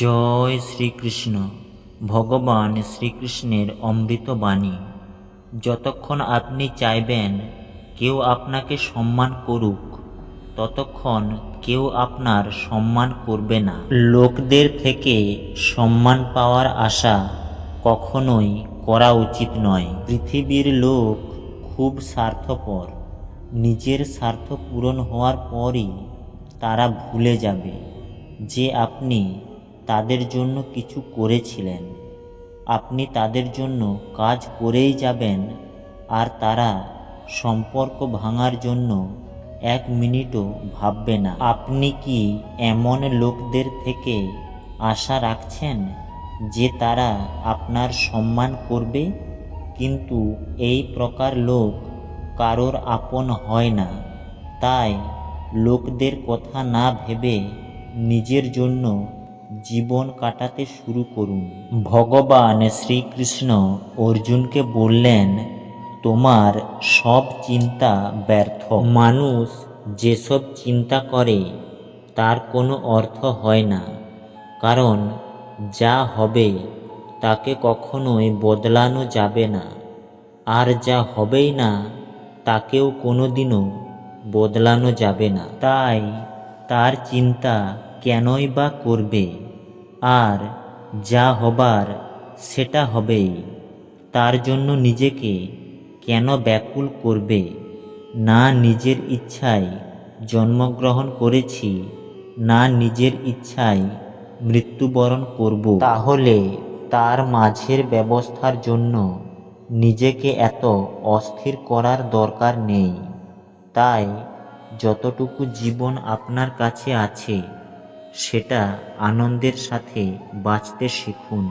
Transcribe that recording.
জয় শ্রীকৃষ্ণ, ভগবান শ্রীকৃষ্ণের অমৃত বাণী। যতক্ষণ আপনি চাইবেন, কেউ আপনাকে সম্মান করুক, ততক্ষণ কেউ আপনার সম্মান করবে না। লোকদের থেকে সম্মান পাওয়ার আশা কখনোই করা উচিত নয়। পৃথিবীর লোক খুব স্বার্থপর, নিজের স্বার্থ পূরণ হওয়ার পরই তারা ভুলে যাবে যে আপনি তাদের জন্য কিছু করেছিলেন। আপনি তাদের জন্য কাজ করেই যাবেন, আর তারা সম্পর্ক ভাঙার জন্য এক মিনিটও ভাববে না। আপনি কি এমন লোকদের থেকে আশা রাখছেন যে তারা আপনার সম্মান করবে? কিন্তু এই প্রকার লোক কারোর আপন হয় না। তাই লোকদের কথা না ভেবে নিজের জন্য জীবন কাটাতে শুরু করুন। ভগবান শ্রীকৃষ্ণ অর্জুনকে বললেন, তোমার সব চিন্তা ব্যর্থ। মানুষ যেসব চিন্তা করে, তার কোনো অর্থ হয় না। কারণ যা হবে, তাকে কখনোই বদলানো যাবে না। আর যা হবেই না, তাকেও কোনোদিনও বদলানো যাবে না। তাই তার চিন্তা কেনই বা করবে? আর যা হবার সেটা হবেই। তার জন্য নিজেকে কেন ব্যাকুল করবে? না নিজের ইচ্ছায় জন্মগ্রহণ করেছি, না নিজের ইচ্ছায় মৃত্যুবরণ করব। তাহলে তার মাঝের ব্যবস্থার জন্য নিজেকে এত অস্থির করার দরকার নেই। তাই যতটুকু জীবন আপনার কাছে আছে সেটা আনন্দের সাথে বাঁচতে শিখুন।